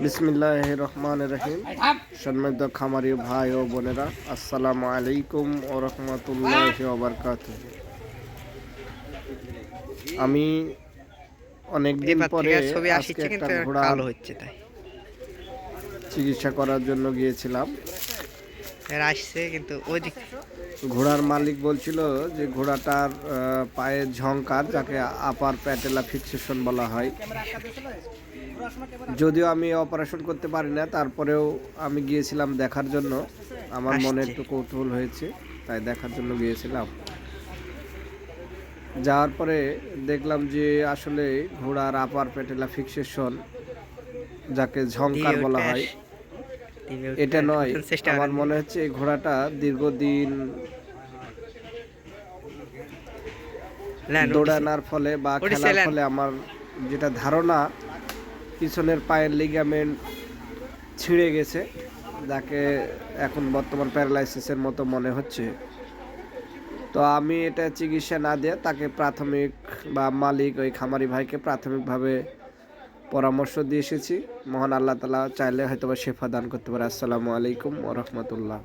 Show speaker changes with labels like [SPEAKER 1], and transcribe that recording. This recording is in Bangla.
[SPEAKER 1] বিসমিল্লাহ রহমান রহিম সম্মানিত খামারি ভাই ও বোনেরা আসসালামু আলাইকুম ও রহমতুল্লাহ ওবরকাত আমি অনেকদিন পরে আজকে একটা ঘোড়া
[SPEAKER 2] হচ্ছে তাই।
[SPEAKER 1] চিকিৎসা করার জন্য গিয়েছিলাম।
[SPEAKER 2] এর আসছে কিন্তু ওই দিক
[SPEAKER 1] ঘোড়ার মালিক বলছিল যে ঘোড়াটার পায়ে ঝংকার যাকে আপার প্যাটেলা ফিক্সেশন বলা হয়। যদিও আমি অপারেশন করতে পারি না তারপরেও আমি গিয়েছিলাম দেখার জন্য। আমার মনে একটু কৌতূহল হয়েছে তাই দেখার জন্য গিয়েছিলাম। যাওয়ার পরে দেখলাম যে আসলে ঘোড়ার আপার প্যাটেলা ফিক্সেশন যাকে ঝংকার
[SPEAKER 2] দিয়ে
[SPEAKER 1] বলা হয় এটা নয় আমার মনে হচ্ছে এই ঘোড়াটা দীর্ঘদিন দৌড়ানোর ফলে বা খেলার ফলে আমার যেটা ধারণা পিছনের পায়ের লিগামেন্ট ছিঁড়ে গেছে যাকে এখন বর্তমান প্যারালাইসিসের মতো মনে হচ্ছে। তো আমি এটা চিকিৎসা না দিয়ে তাকে প্রাথমিক বা মালিক ওই খামারি ভাইকে প্রাথমিকভাবে পরামর্শ দিয়ে এসেছি। মহান আল্লাহ তালা চাইলে হয়তোবা শেফা দান করতে পারে। আসসালামু আলাইকুম ও রহমতুল্লাহ।